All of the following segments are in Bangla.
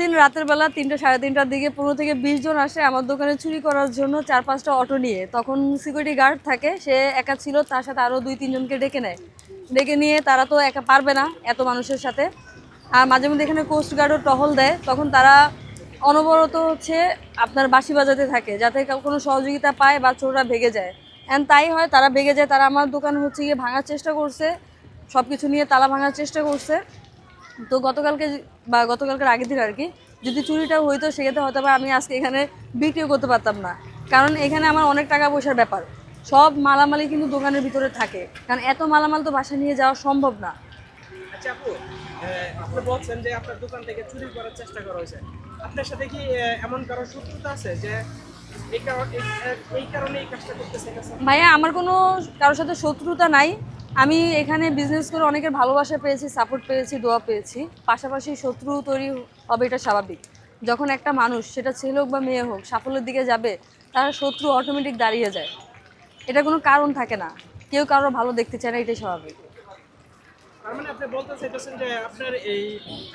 দিন রাতের বেলা তিনটা, সাড়ে তিনটার দিকে পনেরো থেকে বিশ জন আসে আমার দোকানে চুরি করার জন্য চার, পাঁচটা অটো নিয়ে। তখন সিকিউরিটি গার্ড থাকে, সে একা ছিল, তার সাথে আরও দুই তিনজনকে ডেকে নেয়। ডেকে নিয়ে তারা তো একা পারবে না এত মানুষের সাথে। আর মাঝে মধ্যে এখানে কোস্ট গার্ডও টহল দেয়, তখন তারা অনবরত হচ্ছে আপনার বাঁশি বাজাতে থাকে, যাতে কোনো সহযোগিতা পায় বা চোররা ভেগে যায়। অ্যান্ড তাই হয়, তারা ভেগে যায়, তারা আমার দোকান হচ্ছে গিয়ে ভাঙার চেষ্টা করছে সব কিছু নিয়ে তালা ভাঙার চেষ্টা করছে। তো গতকালকে বা গতকালকের আগের দিন আর কি যদি চুরিটা হইতো সেক্ষেত্রে হয়তো বা আমি আজকে এখানে বিক্রিও করতে পারতাম না। কারণ এখানে আমার অনেক টাকা পয়সার ব্যাপার। সব মালামালই কিন্তু দোকানের ভিতরে থাকে। কারণ এত মালামাল তো বাসা নিয়ে যাওয়া সম্ভব না। আচ্ছা আপু আপনি বলছেন যে আপনার দোকান থেকে চুরি করার চেষ্টা করা হয়েছে। আপনার সাথে কি এমন কারও শত্রুতা আছে যে? ভাইয়া আমার কোনো কারোর সাথে শত্রুতা নাই। আমি এখানে বিজনেস করে অনেকের ভালোবাসা পেয়েছি সাপোর্ট পেয়েছি দোয়া পেয়েছি। পাশাপাশি শত্রু তৈরি হবে এটা স্বাভাবিক। যখন একটা মানুষ সেটা ছেলে হোক বা মেয়ে হোক সাফল্যের দিকে যাবে তার শত্রু অটোমেটিক দাঁড়িয়ে যায়। এটা কোনো কারণ থাকে না। কেউ কারোর ভালো দেখতে চায় না এটাই স্বাভাবিক। তার মানে আপনি বলতে চাইতেছেন যে আপনার এই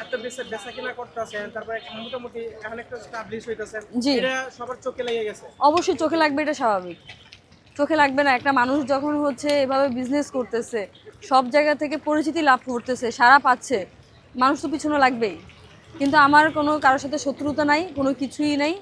এত বেশি বেচা কিনা করতেছেন তারপরে মোটামুটি এখন একটা স্টাবলিশ হইতেছেন। জি। এটা সবার চোখে লেগে গেছে। অবশ্যই চোখে লাগবে এটা স্বাভাবিক। চোখে লাগবে না। একটা মানুষ যখন হচ্ছে এভাবে বিজনেস করতেছে, সব জায়গা থেকে পরিচিতি লাভ করতেছে সারা পাচ্ছে, মানুষ তো পিছনে লাগবেই। কিন্তু আমার কোনো কারোর সাথে শত্রুতা নাই, কোনো কিছুই নাই।